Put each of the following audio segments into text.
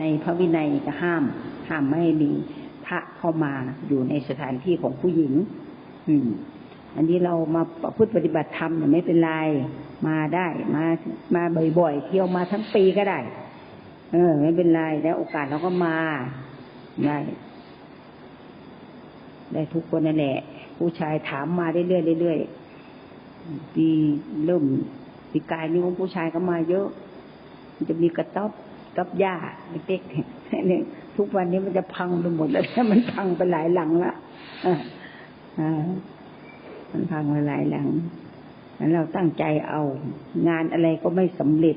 ในพระวินัยจะห้ามห้ามไม่ให้มีพระเข้ามาอยู่ในสถานที่ของผู้หญิง อืม อันนี้เรามาพฤติปฏิบัติธรรมเนี่ยไม่เป็นไรมาได้มามาบ่อยๆเที่ยวมาทั้งปีก็ได้ เออ ไม่เป็นไรแล้วโอกาสเราก็มาได้ได้ทุกคนนั่นแหละ ผู้ชายถามมาเรื่อยๆเรื่อยๆปีเริ่มปีกายนี้ว่าผู้ชายก็มาเยอะ มันจะมีกระต๊อบ กับหญ้าเล็กๆเนี่ยทุกวันนี้มันจะพังไปหมดแล้วมันพังไปหลายหลังละอ่าอ่ามันพังไปหลายหลังแล้วเราตั้งใจเอา งานอะไรก็ไม่สำเร็จ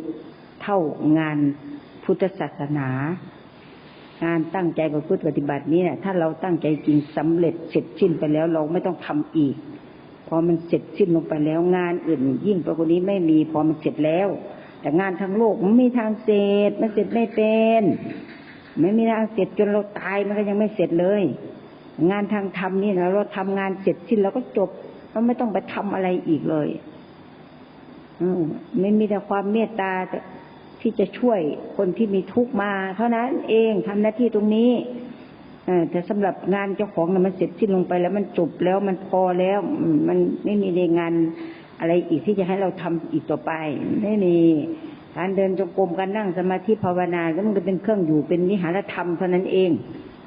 เท่างานพุทธศาสนา งานตั้งใจประพฤติปฏิบัตินี้เนี่ยถ้าเราตั้งใจจริงสำเร็จเสร็จสิ้นไปแล้วเราไม่ต้องทำอีก พอมันเสร็จสิ้นลงไปแล้วงานอื่น ยิ่งไปกว่านี้ไม่มีพอมันเสร็จแล้ว แต่งานทั้งโลกมันไม่มีทางเสร็จมันเสร็จไม่เป็น ไม่มีทางเสร็จจนเราตายมันก็ยังไม่เสร็จเลย งานทางธรรมนี่นะเราทำงานเสร็จสิ้นเราก็จบเราไม่ต้องไปทำอะไรอีกเลยอืไม่มีแต่ความเมตตาที่จะช่วยคนที่มีทุกข์มา เท่านั้นเองทำหน้าที่ตรงนี้แต่สำหรับงานเจ้าของนะมันเสร็จสิ้นลงไปแล้วมันจบแล้วมันพอแล้วมันไม่มีในงาน อะไรอีกที่จะให้เราทำอีกต่อไป ไม่มีการเดินจงกรมการนั่งสมาธิภาวนาแล้วมันก็เป็นเครื่องอยู่เป็นนิหารธรรมเท่านั้นเอง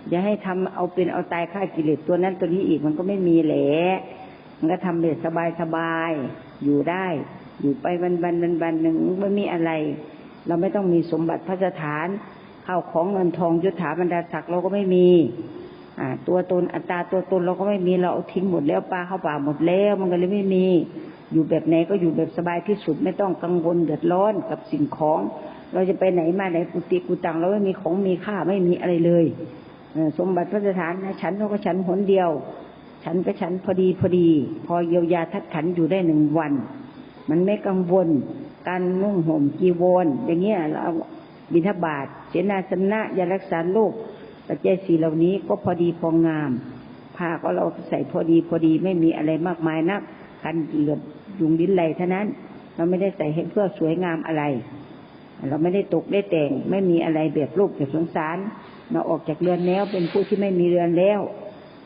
อย่าให้ทำเอาเป็นเอาตายฆ่ากิเลสตัวนั้นตัวนี้อีกมันก็ไม่มีแหละมันก็ทำเด็ดสบายสบายอยู่ได้ อยู่ไปวันวันวันวันหนึ่งไม่มีอะไร เราไม่ต้องมีสมบัติพระสถานข้าวของเงินทองยุทธาบรรดาศักดิ์เราก็ไม่มีอ่าตัวตนอัตตาตัวตนเราก็ไม่มีเราเอาทิ้งหมดแล้วปลาเข้าป่าหมดแล้ว มันก็เลยไม่มี อยู่แบบไหนก็อยู่แบบสบายที่สุดไม่ต้องกังวลเดือดร้อนกับสิ่งของ เราจะไปไหนมาไหนกุฏิกุตังเราไม่มีของมีค่าไม่มีอะไรเลยสมบัติพระสถานนะฉันก็ฉันหนเดียว ฉันก็ฉันพอดีพอดี พอเยียวยาทัดขันอยู่ได้หนึ่งวัน มันไม่กังวล การนุ่งห่มจีวรอย่างเงี้ยเราบิณฑบาตเสนาสนะยารักษาโรคปัจจัยสีเหล่านี้ก็พอดีพองามผ้าก็เราใส่พอดีพอดีไม่มีอะไรมากมายนักกันเหลือ ยุงดิ้นไหลเท่านั้น เราไม่ได้ใส่ให้เพื่อสวยงามอะไร เราไม่ได้ตกได้แต่ง ไม่มีอะไรแบบรูปแบบสงสารเราออกจากเรือนแล้ว เป็นผู้ที่ไม่มีเรือนแล้ว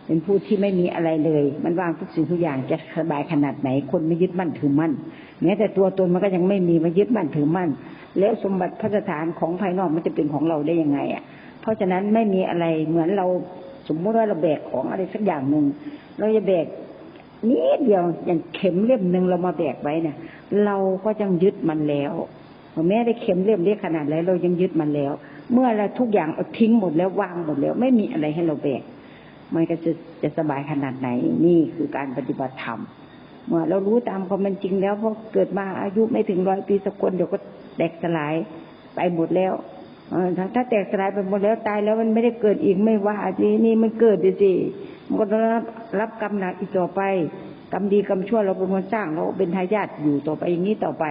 เป็นผู้ที่ไม่มีอะไรเลย มันวางทุกสิ่งทุกอย่างจะสบายขนาดไหน คนไม่ยึดมั่นถือมั่นแม้แต่ตัวตนมันก็ยังไม่มีมายึดมั่นถือมั่นแล้วสมบัติพระสถานของภายนอกมันจะเป็นของเราได้ยังไงอะ เพราะฉะนั้นไม่มีอะไรเหมือนเราสมมติว่าเราแบกของอะไรสักอย่างหนึ่งเราจะแบก นิดเดียวอย่างเข็มเล่มหนึ่งเรามาแบกไว้เนี่ยเราก็ยังยึดมันแล้วแม้ได้เข็มเล่มเล็กขนาดไหนเรายังยึดมันแล้ว เมื่อเราทุกอย่างเอาทิ้งหมดแล้ววางหมดแล้ว ไม่มีอะไรให้เราแบกมันก็จะจะสบายขนาดไหน นี่คือการปฏิบัติธรรมเมื่อเรารู้ตามความเป็นจริงแล้วพอเกิดมาอายุไม่ถึงร้อยปีสักคนเดี๋ยวก็แตกสลายไปหมดแล้วถ้าแตกสลายไปหมดแล้วตายแล้วมันไม่ได้เกิดอีกไม่ว่าสินี่มันเกิดดิสิ มันก็รับรับกรรมหนักอีกต่อไป กรรมดีกรรมชั่วเราเป็นคนสร้างเราเป็นทายาทอยู่ต่อไปอย่างนี้ต่อไป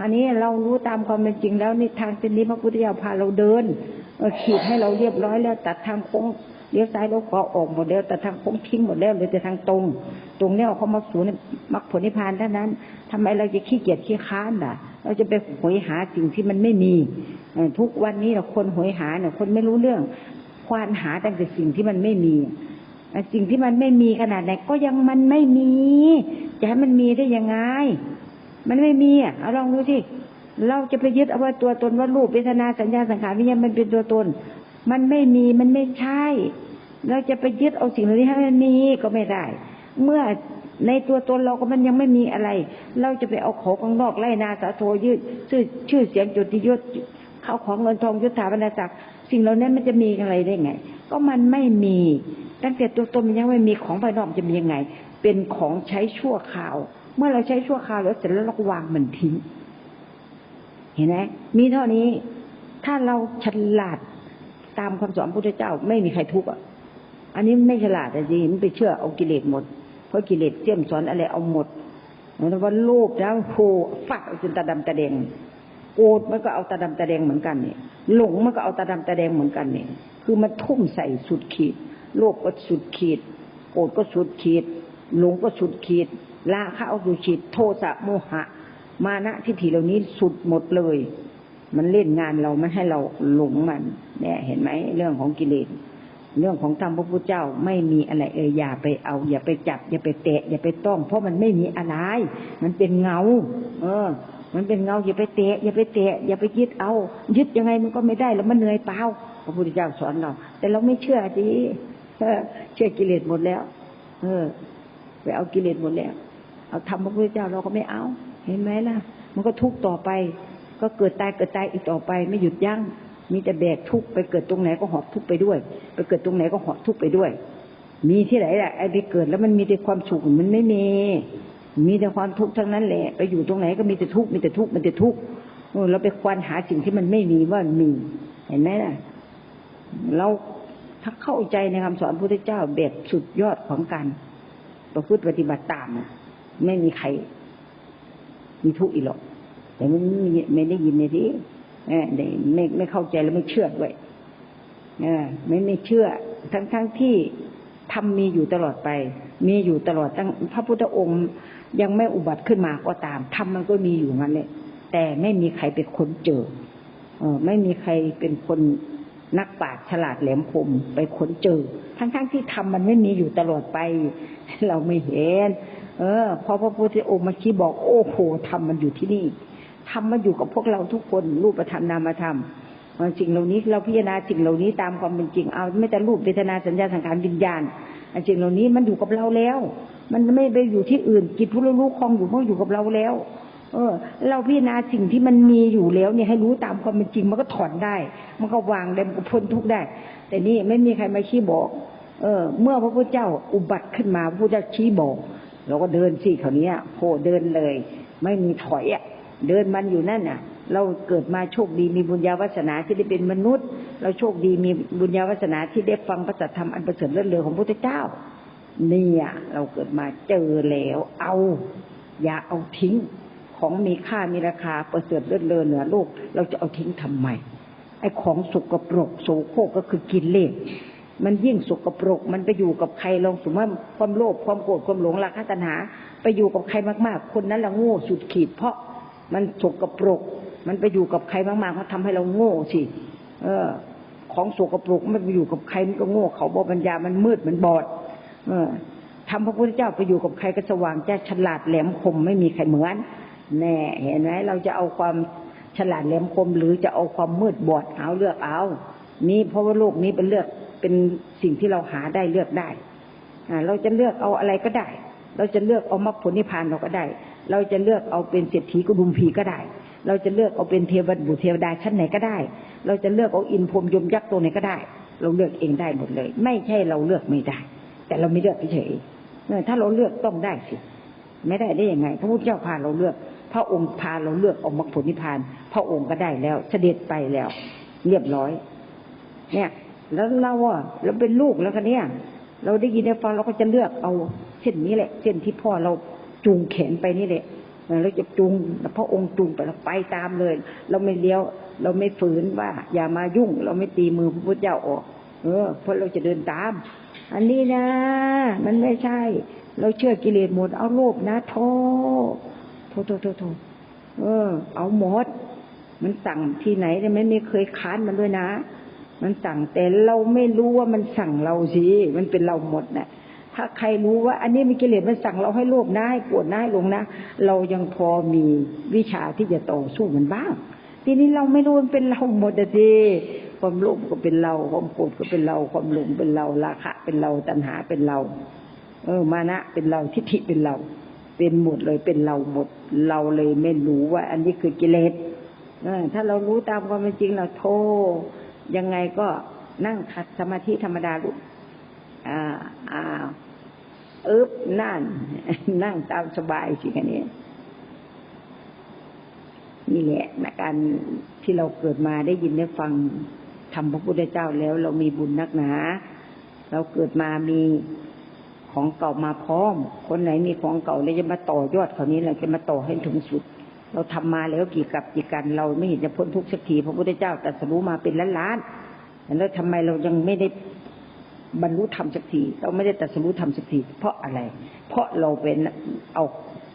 อันนี้เรารู้ตามความเป็นจริงแล้วนี่ทางเส้นนี้พระพุทธเจ้าพาเราเดินขีดให้เราเรียบร้อยแล้วตัดทางโค้งเลี้ยวซ้ายเลี้ยวขวาออกหมดแล้วแต่ทางโค้งทิ้งหมดแล้วเหลือแต่ทางตรง ตรงนี้เขามาสู่มรรคผลนิพพานเท่านั้นทำไมเราจะขี้เกียจขี้ค้านล่ะ เราจะไปหวยหาสิ่งที่มันไม่มีทุกวันนี้เราคนหวยหาเนี่ยคนไม่รู้เรื่องควานหาแต่สิ่งที่มันไม่มี สิ่งที่มันไม่มีขนาดไหนก็ยังมันไม่มี จะให้มันมีได้ยังไง มันไม่มีอะเอาลองดูสิเราจะไปยึดเอาว่าตัวตนว่ารูปเวทนาสัญญาสังขารวิญญาณมันเป็นตัวตน มันไม่มีมันไม่ใช่ เราจะไปยึดเอาสิ่งเหล่านี้ให้มันมีก็ไม่ได้ เมื่อในตัวตนเราก็มันยังไม่มีอะไร เราจะไปเอาของข้างนอกไล่นาสาโทยืดชื่อชื่อเสียงจุดที่ยศเข้าของเงินทองยุทธาบรรดาศักดิ์สิ่งเหล่านั้นมันจะมีอะไรได้ไง ก็มันไม่มี ตั้งแต่ตัวตนมันยังไม่มีของภายนอกจะมียังไง เป็นของใช้ชั่วคราว เมื่อเราใช้ชั่วคราวแล้วเสร็จแล้วเราวางมันทิ้ง เห็นไหมมีเท่านี้ ถ้าเราฉลาดตามคำสอนพระพุทธเจ้าไม่มีใครทุกข์อะ อันนี้ไม่ฉลาดแต่ดีมันไปเชื่อเอากิเลสหมด เพราะกิเลสเสี่ยมสอนอะไรเอาหมดเหมือนว่าโลภแล้วโผฟักจนตาดำตาแดงโกรธมันก็เอาตาดำตาแดงเหมือนกันเนี่ยหลงมันก็เอาตาดำตาแดงเหมือนกันเนี่ยคือมันทุ่มใส่สุดขีด โลภก็สุดขีดโกรธก็สุดขีดหลงก็สุดขีดราคะเอาสุดขีดโทสะโมหะ มานะทิฏฐิเหล่านี้สุดหมดเลย มันเล่นงานเราไม่ให้เราหลงมัน เนี่ย เห็นไหมเรื่องของกิเลสเรื่องของธรรมพระพุทธเจ้าไม่มีอะไรเอออย่าไปเอา อย่าไปจับ อย่าไปแตะ อย่าไปต้อง เพราะมันไม่มีอะไร มันเป็นเงา เออ มันเป็นเงา อย่าไปแตะ อย่าไปแตะ อย่าไปยึดเอา ยึดยังไงมันก็ไม่ได้แล้วมันเหนื่อยเปล่าพระพุทธเจ้าสอนเรา แต่เราไม่เชื่อดี เชื่อกิเลสหมดแล้ว เออ ไปเอากิเลสหมดแล้ว เอาทำพระพุทธเจ้าเราก็ไม่เอา เห็นไหมล่ะ มันก็ทุกข์ต่อไป ก็เกิดตายเกิดตายอีกต่อไป ไม่หยุดยั้ง มีแต่แบกทุกข์ไปเกิดตรงไหนก็หอบทุกข์ไปด้วย ไปเกิดตรงไหนก็หอบทุกข์ไปด้วย มีที่ไหนล่ะไอ้ไปเกิดแล้วมันมีแต่ความสุขมันไม่มีมีแต่ความทุกข์ทั้งนั้นแหละ ไปอยู่ตรงไหนก็มีแต่ทุกข์มีแต่ทุกข์มีแต่ทุกข์เออเราไปควานหาสิ่งที่มันไม่มีว่ามี เห็นไหมล่ะ เรา ถ้าเข้าใจในคำสอนพระพุทธเจ้าแบบสุดยอดของการประพฤติปฏิบัติตามอะไม่มีใคร มีทุกข์อีกหรอก แต่มันไม่ไม่ได้ยินในที่เออไม่ไม่เข้าใจแล้วไม่เชื่อด้วยเออไม่ไม่เชื่อ ทั้งทั้งที่ทำมีอยู่ตลอดไป มีอยู่ตลอดตั้งพระพุทธองค์ยังไม่อุบัติขึ้นมาก็ตามทำมันก็มีอยู่งั้นแหละแต่ไม่มีใครเป็นคนเจอ เออไม่มีใครเป็นคน นักปราชญ์ฉลาดแหลมคมไปค้นเจอ ทั้งๆทที่ทำมันไม่มีอยู่ตลอดไป เราไม่เห็น เออพอพระพุทธองค์มาชี้บอกโอ้โหทำมันอยู่ที่นี่ทำมันอยู่กับพวกเราทุกคนรูปธรรมนามธรรมสิ่งเหล่านี้เราพิจารณาสิ่งเหล่านี้ตามความเป็นจริงเอาไม่แต่รูปเวทนาสัญญาสังขารวิญญาณสิ่งเหล่านี้มันอยู่กับเราแล้ว มันไม่ไปอยู่ที่อื่นจิตผู้รู้คลองอยู่เพราะอยู่กับเราแล้ว เออ เราพิจารณาสิ่งที่มันมีอยู่แล้วเนี่ยให้รู้ตามความเป็นจริง มันก็ถอนได้ มันก็วางได้มันก็พ้นทุกข์ได้ แต่นี่ไม่มีใครมาชี้บอก เออ เมื่อพระพุทธเจ้าอุบัติขึ้นมาพระพุทธเจ้าชี้บอก เราก็เดินสิเขาเนี้ยโผเดินเลย ไม่มีถอยอะ เดินมันอยู่นั่นน่ะ เราเกิดมาโชคดีมีบุญญาวาสนาที่ได้เป็นมนุษย์ เราโชคดีมีบุญญาวาสนาที่ได้ฟังพระสัทธรรมอันประเสริฐเลิศเลอของพระพุทธเจ้าเนี่ยเราเกิดมาเจอแล้ว เอา อย่าเอาทิ้ง ของมีค่ามีราคาประเสริฐเลิศเลอเหนือโลก เราจะเอาทิ้งทำไมไอ้ของสกปรกโสโครกก็คือกินเลสมันยิ่งสกปรก มันไปอยู่กับใครลองสมมติว่าความโลภความโกรธความหลงราคะตัณหา ไปอยู่กับใครมากๆ คนนั้นละโง่สุดขีด เพราะมันสกปรก มันไปอยู่กับใครมากๆมันทำให้เราโง่สิ เออ ของสกปรกมันไปอยู่กับใครมันก็โง่ เขาบอกปัญญามันมืดมันบอด เออทำพระพุทธเจ้าไปอยู่กับใครก็สว่างแจ้ฉลาดแหลมคมไม่มีใครเหมือน แน่เห็นไหมเราจะเอาความฉลาดแหลมคม หรือจะเอาความมืดบอดเอาเลือกเอา นี่เพราะว่าโลกนี้เป็นเลือกเป็นสิ่งที่เราหาได้เลือกได้อเราจะเลือกเอาอะไรก็ได้ เราจะเลือกเอามรรคผลนิพพานเราก็ได้ เราจะเลือกเอาเป็นเศรษฐีกุดุมพีก็ได้ เราจะเลือกเอาเป็นเทวบุตรเทวดาชั้นไหนก็ได้ เราจะเลือกเอาอินพรมยมยักษ์ตัวไหนก็ได้ เราเลือกเองได้หมดเลย ไม่ใช่เราเลือกไม่ได้ แต่เราไม่เลือกเฉยถ้าเราเลือกต้องได้สิไม่ได้ได้ยังไงพระพุทธเจ้าพาเราเลือก พระองค์พาเราเลือกออกมรรคผลนิพพาน พระองค์ก็ได้แล้วเสด็จไปแล้ว เรียบร้อย เนี่ย แล้วเราอะเราเป็นลูกแล้วกันเนี่ย เราได้ยินได้ฟังเราก็จะเลือกเอาเส้นนี้แหละ เส้นที่พ่อเราจูงแขนไปนี่แหละเราจะจูงพระองค์จูงไปเราไปตามเลย เราไม่เลี้ยว เราไม่ฝืนว่า อย่ามายุ่ง เราไม่ตีมือพระพุทธเจ้าออก เออเพราะเราจะเดินตาม อันนี้นะ มันไม่ใช่ เราเชื่อกิเลสหมดเอาโลภนะโทโท โทโทโทเออ เอาหมด มันสั่งที่ไหนแต่ไม่ไม่เคยค้านมันด้วยนะ มันสั่งแต่เราไม่รู้ว่ามันสั่งเราสิมันเป็นเราหมดนะ่ะถ้าใครรู้ว่า อันนี้มีกิเลสมันสั่งเราให้โลภนะให้ปวดนะให้หลงนะเรายังพอมีวิชาที่จะต่อสู้มันบ้าง ทีนี้เราไม่รู้มันเป็นเราหมดอะสิความโลภก็เป็นเรา ความโกรธก็เป็นเรา ความหลงเป็นเราราคะเป็นเราตัณหาเป็นเรา เออมานะเป็นเราทิฏฐิเป็นเรา เป็นหมดเลยเป็นเราหมด เราเลยไม่รู้ว่า อันนี้คือกิเลสถ้าเรารู้ตามความเป็นจริงเราโทยังไงก็นั่งขัดสมาธิธรรมดาลูกอ่าอ่าอึบนั่น นั่งตามสบายสิแค่นี้นี่แหละนะการที่เราเกิดมาได้ยินได้ฟังทำพระพุทธเจ้าแล้ว เรามีบุญนักหนา เราเกิดมามี ของเก่ามาพร้อม คนไหนมีของเก่าเลยจะมาต่อยอดเขานี้เราจะมาต่อให้ถึงสุด เราทำมาแล้วกี่กับกี่กันเราไม่เห็นจะพ้นทุกสักทีพระพุทธเจ้าตรัสรู้มาเป็นล้านล้านแล้วทำไมเรายังไม่ได้บรรลุธรรมสักทีเราไม่ได้ตรัสรู้ธรรมสักทีเพราะอะไร เพราะเราเป็นเอา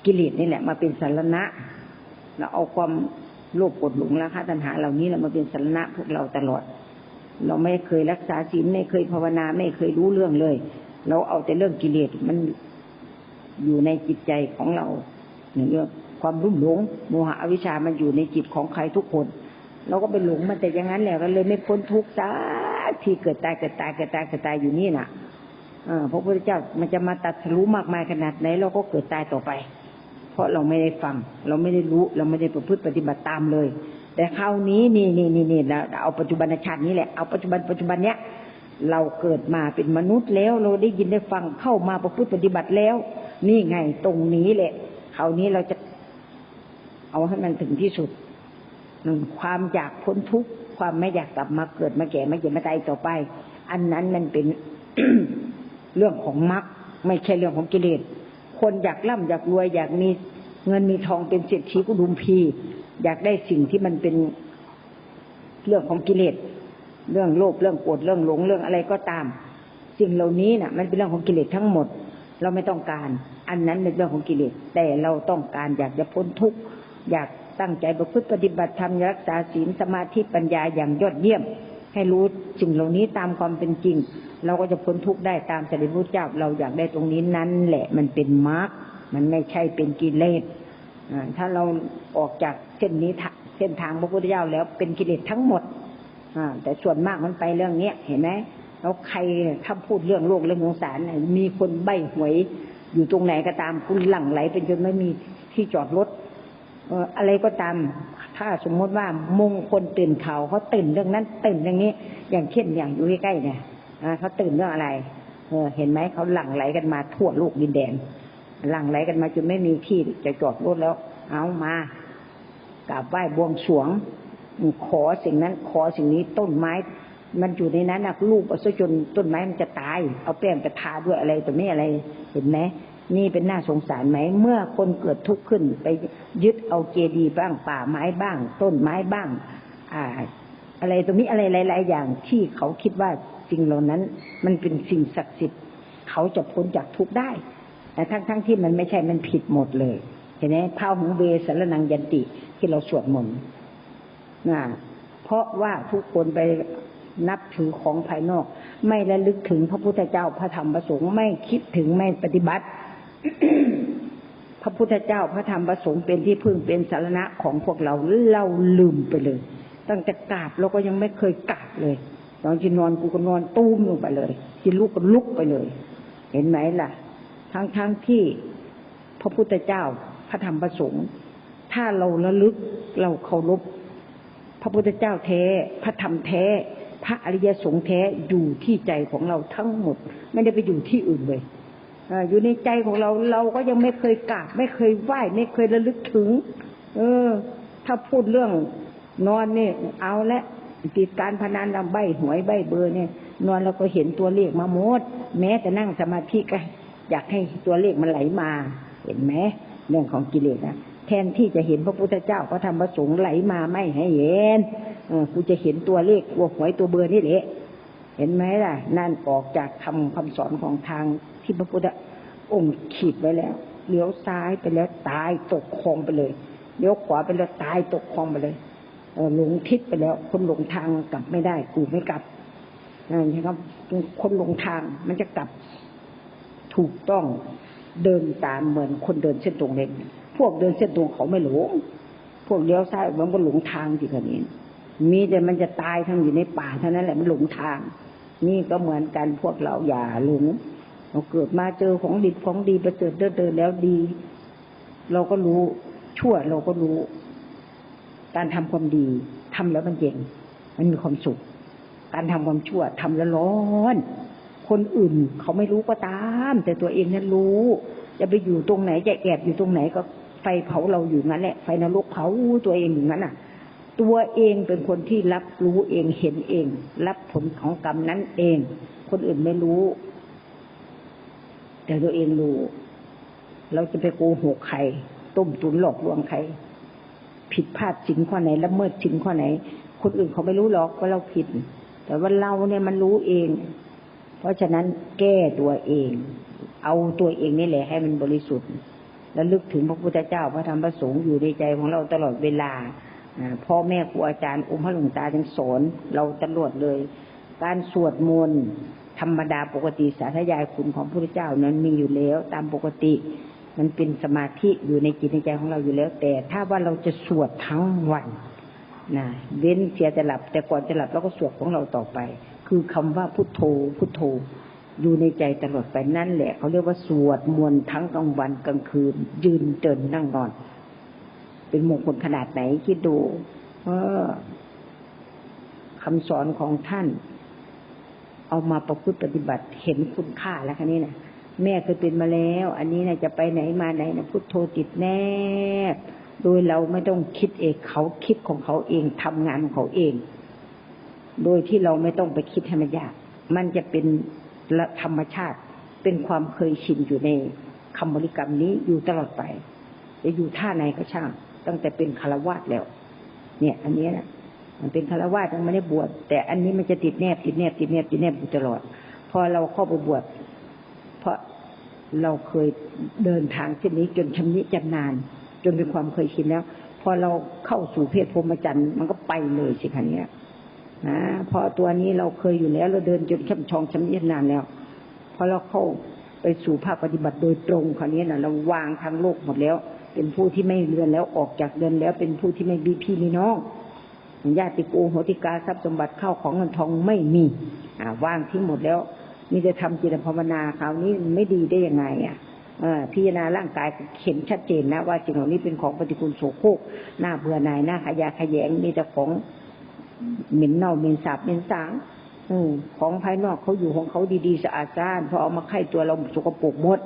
กิเลสนี่แหละ มาเป็นสารณะเราเอาความโลภกดหลงราคะตัณหาเหล่านี้แหละมาเป็นสารณะพวกเราตลอด เราไม่เคยรักษาศีลไม่เคยภาวนาไม่เคยรู้เรื่องเลย เราเอาแต่เรื่องกิเลสมันอยู่ในจิตใจของเราเรื่องความรุ่มหลงโมหะอวิชามันอยู่ในจิตของใครทุกคน เราก็ไปหลงมันแต่อย่างนั้นแหละก็เลยไม่พ้นทุกข์สักทีเกิดตายเกิดตายเกิดตายเกิดตายอยู่นี่น่ะพระพุทธเจ้ามันจะมาตัดรู้มากมายขนาดไหนเราก็เกิดตายต่อไป เพราะเราไม่ได้ฟัง เราไม่ได้รู้เราไม่ได้ประพฤติปฏิบัติตามเลย แต่คราวนี้นี่นี่นี่นี่เราเอาปัจจุบันชาตินี้แหละเอาปัจจุบันปัจจุบันเนี้ย เราเกิดมาเป็นมนุษย์แล้วเราได้ยินได้ฟังเข้ามาประพฤติปฏิบัติแล้ว นี่ไงตรงนี้แหละคราวนี้เราจะเอาให้มันถึงที่สุดหนึ่งความอยากพ้นทุกข์ความไม่อยากกลับมาเกิดมาแก่มาเจ็บมาตายต่อไป อันนั้นมันเป็นเรื่องของมรรคไม่ใช่เรื่องของกิเลสคนอยากร่ำอยากรวยอยากมีเงินมีทองเป็นเศรษฐีกุดุมพี อยากได้สิ่งที่มันเป็นเรื่องของกิเลส เรื่องโลภเรื่องโกรธเรื่องหลงเรื่องอะไรก็ตาม สิ่งเหล่านี้น่ะ มันเป็นเรื่องของกิเลสทั้งหมด เราไม่ต้องการ อันนั้นเป็นเรื่องของกิเลสแต่เราต้องการอยากจะพ้นทุกข์อยากตั้งใจประพฤติปฏิบัติธรรมรักษาศีลสมาธิปัญญาอย่างยอดเยี่ยม ให้รู้สิ่งเหล่านี้ตามความเป็นจริง เราก็จะพ้นทุกข์ได้ตามสด็จพระเจ้าเราอยากได้ตรงนี้นั้นแหละ มันเป็นมรรคมันไม่ใช่เป็นกิเลสถ้าเราออกจากเส้นนี้เส้นทางพระพุทธเจ้าแล้วเป็นกิเลสทั้งหมด แต่ส่วนมากมันไปเรื่องเนี้ยเห็นไหมแล้วใครถ้าพูดเรื่องโลกเรื่องสงสารมีคนใบหวย อยู่ตรงไหนก็ตามคุณหลั่งไหลเป็นจนไม่มีที่จอดรถอะไรก็ตาม ถ้าสมมติว่ามงคลตื่นเขาเขาตื่นเรื่องนั้นตื่นเรื่องนี้ อย่างเช่นอย่างอยู่ใกล้ๆเนี่ยเขาตื่นเรื่องอะไรเออเห็นไหมเขาหลั่งไหลกันมาทั่วโลกดินแดนหลั่งไหลกันมาจนไม่มีที่จะจอดรถแล้ว เอามากราบไหว้บวงสวง ขอสิ่งนั้นขอสิ่งนี้ต้นไม้ มันอยู่ในนั้นนะลูกเอาซะจนต้นไม้มันจะตาย เอาแป้งไปทาด้วยอะไรตัวนี้อะไรเห็นไหมนี่เป็นน่าสงสารไหม เมื่อคนเกิดทุกข์ขึ้นไปยึดเอาเจดีย์บ้างป่าไม้บ้าง ต้นไม้บ้าง อ่า อะไรตรงนี้อะไรหลาย ๆ อย่างที่เขาคิดว่าสิ่งเหล่านั้น มันเป็นสิ่งศักดิ์สิทธิ์ เขาจะพ้นจากทุกข์ได้แต่ทั้งๆทที่มันไม่ใช่มันผิดหมดเลย เห็นไหมพาหุงเบสารนังยันติที่เราสวดมนต์ นะเพราะว่าทุกคนไปนับถือของภายนอก ไม่ระลึกถึงพระพุทธเจ้าพระธรรมพระสงฆ์ไม่คิดถึงไม่ปฏิบัติ พระพุทธเจ้าพระธรรมพระสงฆ์เป็นที่พึ่งเป็นสารณะของพวกเราเราลืมไปเลยตั้งแต่กราบเราก็ยังไม่เคยกราบเลยตอนที่นอนกูก็นอนตุ้มลงไปเลยที่ลุกก็ลุกไปเลย เห็นไหมล่ะ ทั้งทั้งที่พระพุทธเจ้าพระธรรมพระสงฆ์ถ้าเราระลึกเราเคารพ พระพุทธเจ้าแท้ พระธรรมแท้ พระอริยสงฆ์แท้อยู่ที่ใจของเราทั้งหมด ไม่ได้ไปอยู่ที่อื่นเลยอยู่ในใจของเราเราก็ยังไม่เคยกราบ ไม่เคยไหว้ไม่เคยระลึกถึง เออ ถ้าพูดเรื่องนอนเนี่ยเอาละติดการพนันใบหวยใบเบอร์เนี่ย นอนเราก็เห็นตัวเลขมาหมด แม้แต่นั่งสมาธิก็อยากให้ตัวเลขมันไหลมา เห็นไหมเรื่องของกิเลสนะ แทนที่จะเห็นพระพุทธเจ้าพระธรรมพระสงฆ์ไหลมาไม่ให้เห็นเออกูจะเห็นตัวเลขตัวหวยตัวเบอร์นี่แหละเห็นไหมล่ะ นั่นออกจากคำคำสอนของทางที่พระพุทธองค์ขีดไว้แล้วเลี้ยวซ้ายไปแล้วตายตกคลองไปเลยเลี้ยวขวาไปแล้วตายตกคลองไปเลยหลงทิศไปแล้ว คนหลงทางกลับไม่ได้ กูไม่กลับนี่ครับคนหลงทางมันจะกลับถูกต้องเดินตามเหมือนคนเดินเส้นตรงเล็กพ วกเดินเส้นตรงเขาไม่หลงพวกเลี้ยวซ้ายมันก็หลงทางที่คนนี้ มีแต่มันจะตายทั้งอยู่ในป่าเท่านั้นแหละมันหลงทาง นี่ก็เหมือนกันพวกเราอย่าหลงเราเกิดมาเจอของดีของดีประเสริฐเดินเดินแล้วดี เราก็รู้ชั่วเราก็รู้ การทำความดีทำแล้วมันเย็นมันมีความสุข การทำความชั่วทำแล้วร้อนคนอื่นเขาไม่รู้ก็ตาม แต่ตัวเองนั้นรู้ จะไปอยู่ตรงไหนจะแอบอยู่ตรงไหนก็ ไฟเผาเราอยู่นั้นแหละไฟนรกเผาตัวเองอยู่นั้นอะ ตัวเองเป็นคนที่รับรู้เองเห็นเอง รับผลของกรรมนั้นเอง คนอื่นไม่รู้ แต่ตัวเองรู้ เราจะไปโกหกใคร ต้มตุนหลอกลวงใคร ผิดพลาดสินข้อไหนละเมิดสินข้อไหน คนอื่นเขาไม่รู้หรอกว่าเราผิด แต่ว่าเราเนี่ยมันรู้เอง เพราะฉะนั้นแก้ตัวเอง เอาตัวเองนี่แหละให้มันบริสุทธิ์ แล้วลึกถึงพระพุทธเจ้าพระธรรมพระสงฆ์อยู่ในใจของเราตลอดเวลาพ่อแม่ครูอาจารย์องค์พระหลวงตายังสอนเราตลอดเลย การสวดมนต์ธรรมดาปกติสาธยายคุณของพระพุทธเจ้านั้นมีอยู่แล้วตามปกติ มันเป็นสมาธิอยู่ในจิตในใจของเราอยู่แล้ว แต่ถ้าว่าเราจะสวดทั้งวันนะเว้นเสียจะหลับ แต่ก่อนจะหลับเราก็สวดของเราต่อไป คือคำว่าพุทโธพุทโธ อยู่ในใจตลอดไปนั่นแหละเขาเรียกว่าสวดมนต์ทั้งกลางวันกลางคืน ยืนเดินนั่งนอน เป็นมงคลขนาดไหนคิดดูเออคำสอนของท่าน เอามาประพฤติปฏิบัติเห็นคุณค่าแล้วคันนี้นะแม่เคยเป็นมาแล้ว อันนี้นะจะไปไหนมาไหนนะพุทโธจิตแนบโดยเราไม่ต้องคิดเองเขาคิดของเขาเองทำงานของเขาเอง โดยที่เราไม่ต้องไปคิดให้มันยาก มันจะเป็น และธรรมชาติเป็นความเคยชินอยู่ในคำบริกรรมนี้อยู่ตลอดไปจะอยู่ท่าไหนก็ช่าง ตั้งแต่เป็นคารวาสแล้ว เนี่ย อันนี้นะมันเป็นคารวาสมันไม่ได้บวชแต่อันนี้มันจะติดแนบติดแนบติดแนบติดแนบอยู่ตลอด พอเราเข้าไปบวชเพราะเราเคยเดินทางเช่นนี้จนชำนิจำนาน จนเป็นความเคยชินแล้ว พอเราเข้าสู่เพศพรหมจรรย์มันก็ไปเลยสิคะเนี้ย นะพอตัวนี้เราเคยอยู่แล้ว เราเดินจนช่ำชองชำนิชำนานแล้วพอเราเข้าไปสู่ภาคปฏิบัติโดยตรงคราวนี้นะเราวางทางโลกหมดแล้ว เป็นผู้ที่ไม่เรือนแล้วออกจากเรือนแล้ว เป็นผู้ที่ไม่มีพี่มีน้องญาติโกโหติกาทรัพย์สมบัติเข้าของเงินทองไม่มีอ่าวางทิ้งหมดแล้วมีจะทำจิตภาวนาคราวนี้ไม่ดีได้ยังไง อะพิจารณาร่างกายเห็นชัดเจนนะว่าสิ่งเหล่านี้เป็นของปฏิกูลโสโครกหน้าเบื่อหน่ายหน้าขยะขยงมีแต่ของ เหม็นเน่าเหม็นสาบเหม็นสางอของภายนอกเขาอยู่ของเขาดีๆสะอาดสะอ้านพอเอามาไข่ตัวเราสกปรกหมด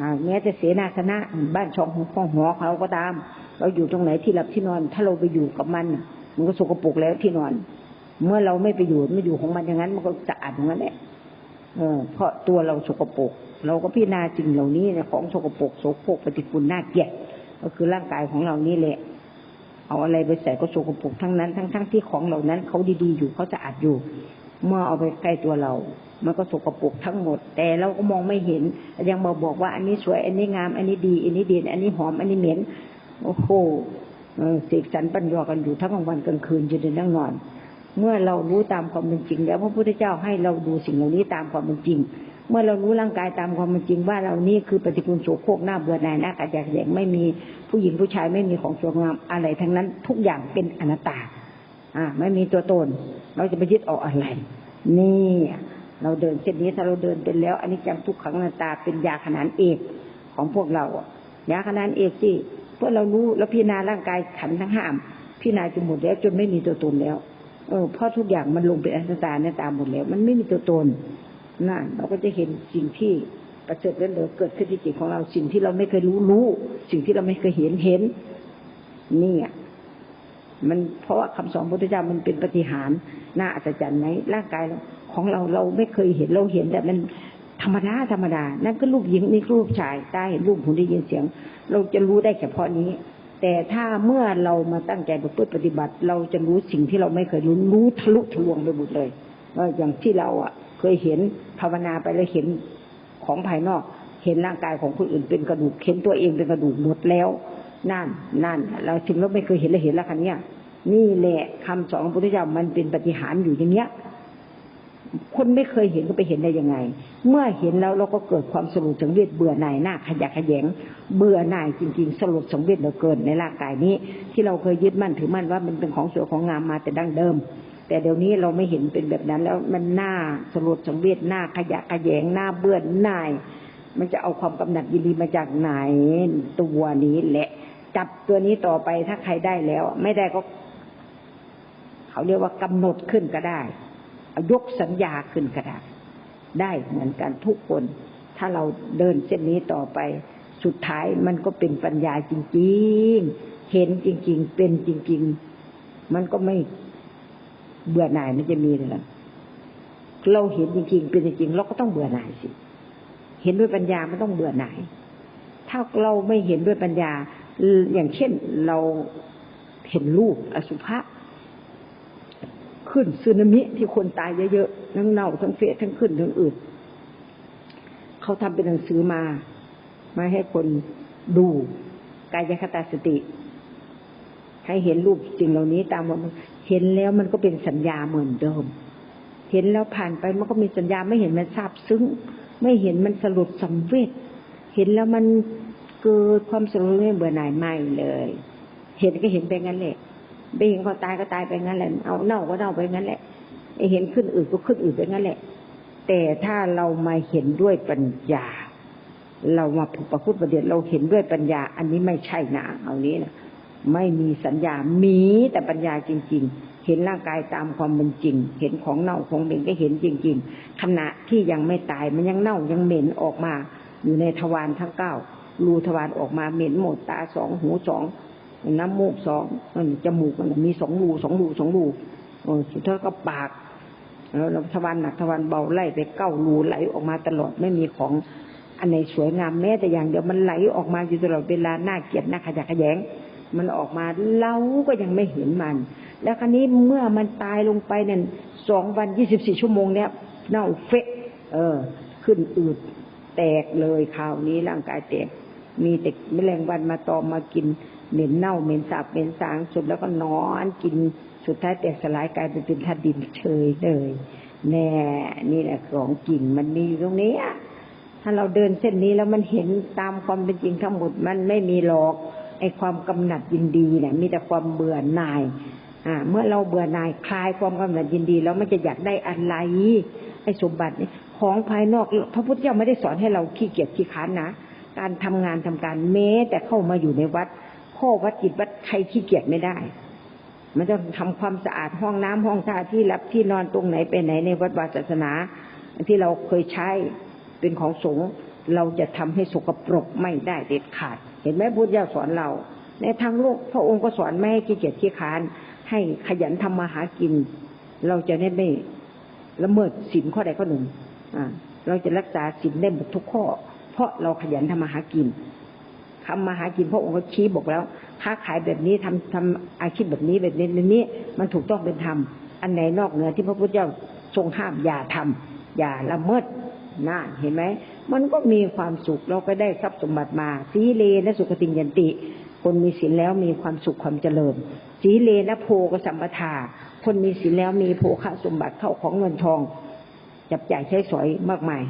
อ่าแม้จะเสนาคณะบ้านช่องของห้องหอเขาก็ตาม เราอยู่ตรงไหนที่หลับที่นอน ถ้าเราไปอยู่กับมันมันก็สกปรกแล้วที่นอน เมื่อเราไม่ไปอยู่ไม่อยู่ของมันอย่างนั้น มันก็สะอาดอย่างนั้นแหละเออเพราะตัวเราสกปรกเราก็พิจารณาสิ่งเหล่านี้ของสกปรกโสโครกปฏิกูลน่าเกลียดก็คือร่างกายของเรานี่แหละ เอาอะไรไปใส่ก็สกปรกทั้งนั้น ทั้งทั้งที่ของเหล่านั้นเขาดีๆอยู่เขาสะอาดอยู่ เมื่อเอาไปใกล้ตัวเรา มันก็สกปรกทั้งหมด แต่เราก็มองไม่เห็น ยังมาบอกว่าอันนี้สวย อันนี้งาม อันนี้ดี อันนี้เด่นอันนี้หอม อันนี้เหม็น โอ้โหเสกสรรปัญญากันอยู่ทั้งกลางวันกลางคืนจนถึงนั่งนอน เมื่อเรารู้ตามความเป็นจริง แล้วพระพุทธเจ้าให้เราดูสิ่งเหล่านี้ตามความเป็นจริง เมื่อเรารู้ร่างกายตามความเป็นจริงว่าเรานี่คือปฏิกูลโสโครกหน้าเบื่อหน่ายหน้ากัดอยากแยงไม่มีผู้หญิงผู้ชายไม่มีของสวยงามอะไรทั้งนั้นทุกอย่างเป็นอนัตตา อ่า ไม่มีตัวตน เราจะไปยึดเอาอะไร นี่ เราเดินเส้นนี้ถ้าเราเดินเป็นแล้วอันนี้จังทุกขังอนัตตาเป็นยาขนานเอกของพวกเรายาขนานเอกที่เพื่อเรารู้แล้วพิจารณาร่างกายขันทั้งห้ามพิจารณาจนหมดแล้วจนไม่มีตัวตนแล้ว เออเพราะทุกอย่างมันลงเป็นอนัตตาในตามหมดแล้ว มันไม่มีตัวตน นั่นเราก็จะเห็นสิ่งที่ประเสริฐเลิศเลอเกิดขึ้นที่จิตของเราสิ่งที่เราไม่เคยรู้รู้ สิ่งที่เราไม่เคยเห็นเห็น นี่อะมันเพราะว่าคำสอนพุทธเจ้ามันเป็นปฏิหารน่าอัศจรรย์ไหมร่างกายเราของเราเราไม่เคยเห็นเราเห็นแต่มันธรรมดาธรรมดา นั่นก็รูปหญิงนี่รูปชายตาเห็นรูปหูได้ยินเสียง เราจะรู้ได้เฉพาะนี้ แต่ถ้าเมื่อเรามาตั้งใจประพฤติปฏิบัติ เราจะรู้สิ่งที่เราไม่เคยรู้รู้ทะลุทะลวงไปหมดเลยว่าอย่างที่เราอะ เคยเห็นภาวนาไปแล้วเห็นของภายนอก เห็นร่างกายของคนอื่นเป็นกระดูกเห็นตัวเองเป็นกระดูกหมดแล้วนั่นนั่นเราถึงเราไม่เคยเห็นเลยเห็นแล้วคันเนี้ยนี่แหละคำสอนของพระพุทธเจ้ามันเป็นปฏิหารอยู่อย่างเนี้ย คนไม่เคยเห็นก็ไปเห็นได้ยังไง เมื่อเห็นแล้วเราก็เกิดความสลดสังเวชเบื่อหน่ายหน้าขยะขยง เบื่อหน่ายจริง ๆ สลดสังเวชเหลือเกินในร่างกายนี้ ที่เราเคยยึดมั่นถือมั่นว่ามันเป็นของสวยของงามมาแต่ดั้งเดิม แต่เดี๋ยวนี้เราไม่เห็นเป็นแบบนั้น แล้วมันหน้าสลดสังเวชหน้าขยะขยงหน้าเบื่อหน่าย มันจะเอาความกำหนัดยินดีมาจากไหนตัวนี้แหละ จับตัวนี้ต่อไปถ้าใครได้แล้ว ไม่ได้ก็ เขาเรียกว่ากำหนดขึ้นก็ได้ยกสัญญาขึ้นก็ได้ได้เหมือนกันทุกคน ถ้าเราเดินเส้นนี้ต่อไป สุดท้ายมันก็เป็นปัญญาจริง ๆ เห็นจริง ๆ เป็นจริง ๆ มันก็ไม่ เบื่อหน่ายมันจะมีเลยล่ะเราเห็นจริงๆเป็นจริงๆเราก็ต้องเบื่อหน่ายสิ เห็นด้วยปัญญามันต้องเบื่อหน่าย ถ้าเราไม่เห็นด้วยปัญญา อย่างเช่นเราเห็นรูปอสุภะขึ้นสึนามิที่คนตายเยอะๆทั้งเน่าทั้งเฟะทั้งขึ้นทั้งอืดเขาทำเป็นหนังสือมา มาให้คนดูกายคตาสติ ให้เห็นรูปสิ่งเหล่านี้ตามว่ามัน เห็นแล้วมันก็เป็นสัญญาเหมือนเดิม เห็นแล้วผ่านไปมันก็มีสัญญาไม่เห็นมันซาบซึ้ง ไม่เห็นมันสลดสังเวชเห็นแล้วมันเกิดความสลดไม่เบื่อหน่ายไม่เลย เห็นก็เห็นไปงั้นแหละไม่เห็นเขาตายก็ตายไปงั้นแหละ เอาเน่าก็เน่าไปงั้นแหละเห็นขึ้นอืดก็ขึ้นอืดไปงั้นแหละ แต่ถ้าเรามาเห็นด้วยปัญญา เรามาประพุทธประเดี๋ยวเราเห็นด้วยปัญญา อันนี้ไม่ใช่นะเอานี้นะ ไม่มีสัญญา มีแต่ปัญญาจริง ๆ เห็นร่างกายตามความเป็นจริง เห็นของเน่าของเหม็นก็เห็นจริง ๆ ขณะที่ยังไม่ตายมันยังเน่ายังเหม็นออกมา อยู่ในทวารทั้งเก้า รูทวารออกมาเหม็นหมดตาสองหูสองน้ำมูกสองจมูกมันมีสองรูสองรูสองรูสุดท้ายก็ปากแล้วทวารหนักทวารเบาไล่ไปเก้ารูไหลออกมาตลอดไม่มีของอันไหนสวยงามแม้แต่อย่างเดียวมันไหลออกมาอยู่ตลอดเวลาหน้าเกลียดหน้าขยะแขยง มันออกมาเราก็ยังไม่เห็นมัน แล้วครั้นี้เมื่อมันตายลงไปเนี่ยสองวันยี่สิบสี่ชั่วโมงเนี้ยเน่าเฟะเออ ขึ้นอืดแตกเลยคราวนี้ร่างกายแตก มีแต่แมลงวันมาตอมมากินเหม็นเน่าเหม็นสาบเหม็นสางสุดแล้วก็นอนกินสุดท้ายแตกสลายกลายเป็นเป็นธาตุดินเฉยเลยแน่นี่แหละของจริงมันมีอยู่ตรงนี้ถ้าเราเดินเส้นนี้แล้วมันเห็นตามความเป็นจริงทั้งหมดมันไม่มีหรอก ไอ้ความกำหนัดยินดีเนี่ยมีแต่ความเบื่อหน่ายอ่าเมื่อเราเบื่อหน่ายคลายความกำหนัดยินดีแล้วมันจะอยากได้อะไรไอ้สมบัตินี่ของภายนอกพระพุทธเจ้าไม่ได้สอนให้เราขี้เกียจขี้ค้านนะการทำงานทำการแม้แต่เข้ามาอยู่ในวัดข้อวัดจิตวัดใครขี้เกียจไม่ได้ มันจะทำความสะอาดห้องน้ำห้องท่าที่รับที่นอนตรงไหนไปไหนในวัดวาศาสนาที่เราเคยใช้เป็นของสงฆ์เราจะทำให้สกปรกไม่ได้เด็ดขาด เห็นไหมพุทธเจ้าสอนเรา ในทางโลกพระองค์ก็สอนไม่ให้ขี้เกียจขี้ค้าน ให้ขยันทำมาหากิน เราจะได้ไม่ละเมิดศีลข้อใดข้อหนึ่งอ่าเราจะรักษาศีลได้หมดทุกข้อ เพราะเราขยันทำมาหากินทำมาหากินพระองค์ก็ชี้บอกแล้ว ค้าขายแบบนี้ทำทำอาชีพแบบนี้แบบนี้แบบนี้ มันถูกต้องเป็นธรรม อันไหนนอกเหนือที่พระพุทธเจ้าทรงห้ามอย่าทำอย่าละเมิดน่าเห็นไหม มันก็มีความสุขเราก็ได้ทรัพย์สมบัติมาสีเลนะสุขติยันติ คนมีศีลแล้วมีความสุขความเจริญสีเลนะโพกสัมปทา คนมีศีลแล้วมีโภคสมบัติเข้าของเงินทอง จับจ่ายใช้สอยมากมาย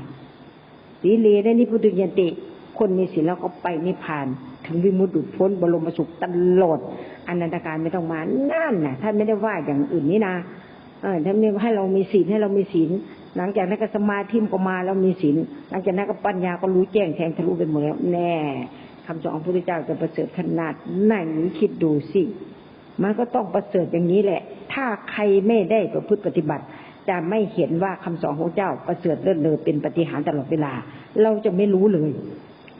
สีเลนะนิพุติยันติ คนมีศีลแล้วก็ไปนิพพานถึงวิมุตติพ้นบรมสุขตลอดอนันตการไม่ต้องมานั่นน่ะท่านไม่ได้ว่าอย่างอื่นนี่นะเออท่านไม่ให้เรามีศีลให้เรามีศีล หลังจากนั้นก็สมาธิก็มาแล้วมีศีลหลังจากนั้นก็ปัญญาก็รู้แจ้งแทงทะลุไปหมดแล้วแน่คำสอนของพระพุทธเจ้าจะประเสริฐขนาดไหนคิดดูสิ มันก็ต้องประเสริฐอย่างนี้แหละ ถ้าใครไม่ได้ประพฤติปฏิบัติ จะไม่เห็นว่าคำสอนของเจ้าประเสริฐเลิศเลอเป็นปฏิหารตลอดเวลา เราจะไม่รู้เลย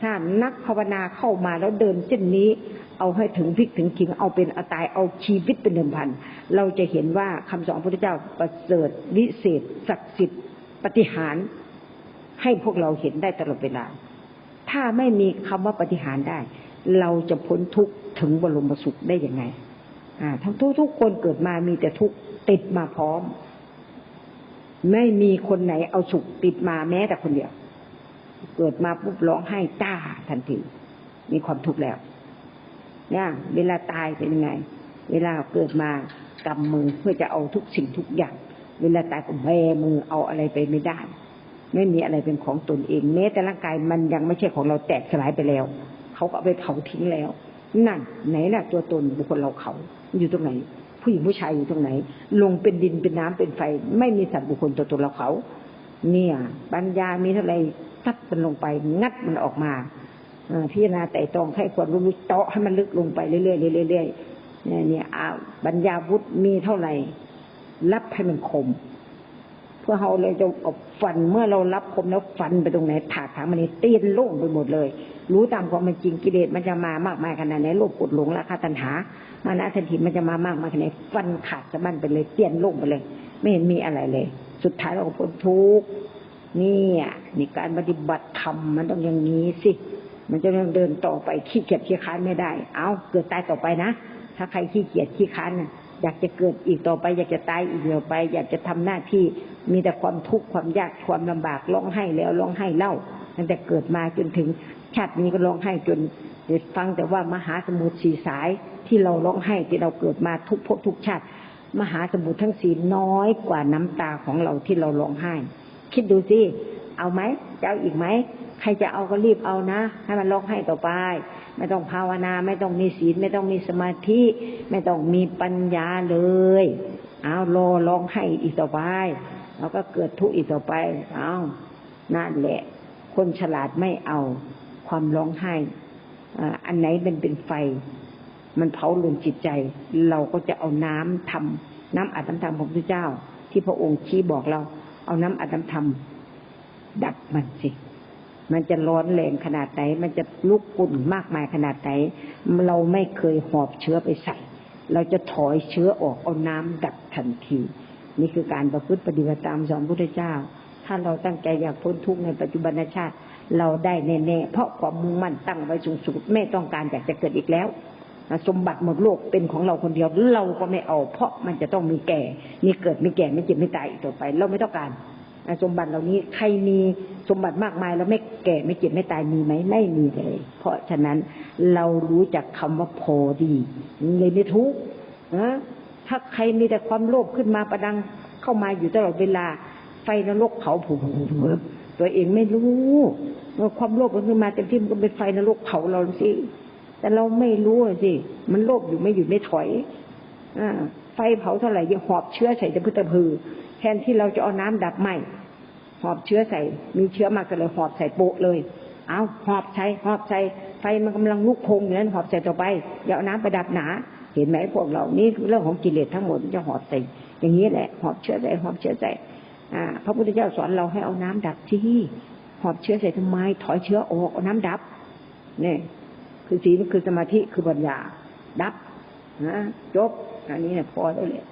ถ้านักภาวนาเข้ามาแล้วเดินเช่นนี้ เอาให้ถึงพลิกถึงขิงเอาเป็นเอาตายเอาชีวิตเป็นเดิมพัน เราจะเห็นว่าคำสอนพระพุทธเจ้าประเสริฐวิเศษศักดิ์สิทธิ์ปฏิหารให้พวกเราเห็นได้ตลอดเวลา ถ้าไม่มีคำว่าปฏิหารได้ เราจะพ้นทุกข์ถึงบรมสุขได้ยังไงอ่าทั้งทุกทุกคนเกิดมามีแต่ทุกข์ติดมาพร้อม ไม่มีคนไหนเอาสุขติดมาแม้แต่คนเดียว เกิดมาปุ๊บร้องไห้จ้าทันทีมีความทุกข์แล้ว นี่ยเวลาตายเป็นยังไง เวลาเกิดมากำมือเพื่อจะเอาทุกสิ่งทุกอย่าง เวลาตายก็แบมือเอาอะไรไปไม่ได้ ไม่มีอะไรเป็นของตนเองแม้แต่ร่างกายมันยังไม่ใช่ของเราแตกสลายไปแล้ว เขาก็เอาไปเผาทิ้งแล้ว นั่นไหนน่ะตัวตนบุคคลเราเขาอยู่ตรงไหน ผู้หญิงผู้ชายอยู่ตรงไหน ลงเป็นดินเป็นน้ำเป็นไฟ ไม่มีสัตว์บุคคลตัวตนเราเขา เนี่ยปัญญามีเท่าไรซัดมันลงไปงัดมันออกมา พิจารณาแต่ตองให้ควรรู้เตาะให้มันลึกลงไปเรื่อยๆเรื่อยๆเนี่ยเนี่ยปัญญาวุฒิมีเท่าไหร่ รับให้มันคม เพื่อเราเลยจะเอาฟันเมื่อเรารับคมแล้วฟันไปตรงไหนถากถางมันนี่ตีนโล่งไปหมดเลย รู้ตามความเป็นจริงกิเลสมันจะมามากมายขนาดไหนโลภกดหลงราคาตัณหามานะทันทีมันจะมามากมายขนาดไหนฟันขาดสะบั้นไปเลยเตี้ยนโล่งไปเลย ไม่เห็นมีอะไรเลย สุดท้ายเราก็พ้นทุกข์นี่อะนี่การปฏิบัติธรรมมันต้องอย่างนี้สิ มันจะต้องเดินต่อไปขี้เกียจขี้ค้านไม่ได้ เอาเกิดตายต่อไปนะ ถ้าใครขี้เกียจขี้ค้านน่ะอยากจะเกิดอีกต่อไป อยากจะตายอีกต่อไป อยากจะทำหน้าที่มีแต่ความทุกข์ความยากความลำบากร้องไห้แล้วร้องไห้เล่าตั้งแต่เกิดมาจนถึงชาตินี้ก็ร้องไห้จนเด็ดฟังแต่ว่ามหาสมุทรสีสายที่เราร้องไห้ที่เราเกิดมาทุกภพทุกชาติ มหาสมุทรทั้งสีน้อยกว่าน้ำตาของเราที่เราร้องไห้ คิดดูสิเอาไหมจะเอาอีกไหม ใครจะเอาก็รีบเอานะ ให้มันร้องไห้ต่อไป ไม่ต้องภาวนา ไม่ต้องมีศีล ไม่ต้องมีสมาธิ ไม่ต้องมีปัญญาเลย เอารอร้องไห้อีกต่อไปแล้วก็เกิดทุกข์อีกต่อไป เอานั่นแหละ คนฉลาดไม่เอาความร้องไห้อันไหนเป็นเป็นไฟ มันเผาลุนจิตใจ เราก็จะเอาน้ำทำน้ำอัดน้ำธรรมของพระเจ้า ที่พระองค์ชี้บอกเรา เอาน้ำอัดน้ำธรรมดับมันสิ มันจะร้อนแรงขนาดไหน มันจะลุกปุ่นมากมายขนาดไหน เราไม่เคยหอบเชื้อไปใส่ เราจะถอยเชื้อออกเอาน้ำดับทันที นี่คือการประพฤติปฏิบัติตามสอนพระพุทธเจ้า ถ้าเราตั้งใจอยากพ้นทุกข์ในปัจจุบันชาติ เราได้แน่ๆ เพราะความมุ่งมั่นตั้งไว้สูงสุดไม่ต้องการอยากจะเกิดอีกแล้วสมบัติหมดโลกเป็นของเราคนเดียวเราก็ไม่เอา เพราะมันจะต้องมีแก่ มีเกิดมีแก่ไม่เจ็บไม่ตายอีกต่อไป เราไม่ต้องการ สมบัติเหล่านี้ใครมีสมบัติมากมายแล้วไม่แก่ไม่เจ็บไม่ตายมีไหมไม่มีเลย เพราะฉะนั้นเรารู้จักคำว่าพอดีเลยไม่ทุกข์นะถ้าใครมีแต่ความโลภขึ้นมาประดังเข้ามาอยู่ตลอดเวลา ไฟนรกเผาผุตัวเองไม่รู้ว่าความโลภมันขึ้นมาเต็มที่มันก็เป็นไฟนรกเผาเราสิแต่เราไม่รู้สิมันโลภอยู่ไม่หยุดไม่ถอยอไฟเผาเท่าไหร่ยังหอบเชื้อใส่ตะพื้ตะพือ แทนที่เราจะเอาน้ำดับไหมหอบเชื้อใส่ มีเชื้อมากก็เลยหอบใส่โปะเลย เอาหอบใส่หอบใส่ไฟมันกำลังลุกโพงอยู่นั้นหอบใส่ต่อไปอย่าเอาน้ำไปดับหนา เห็นไหมพวกเรานี่เรื่องของกิเลสทั้งหมดจะหอบใส่ อย่างนี้แหละ หอบเชื้อใส่หอบเชื้อใส่อ่าพระพุทธเจ้าสอนเราให้เอาน้ำดับที่หอบเชื้อใส่ทำไม ถอยเชื้อออกเอาน้ำดับเนี่ยคือศีลคือสมาธิคือปัญญาดับนะจบอันนี้เนี่ยพอแล้วเลย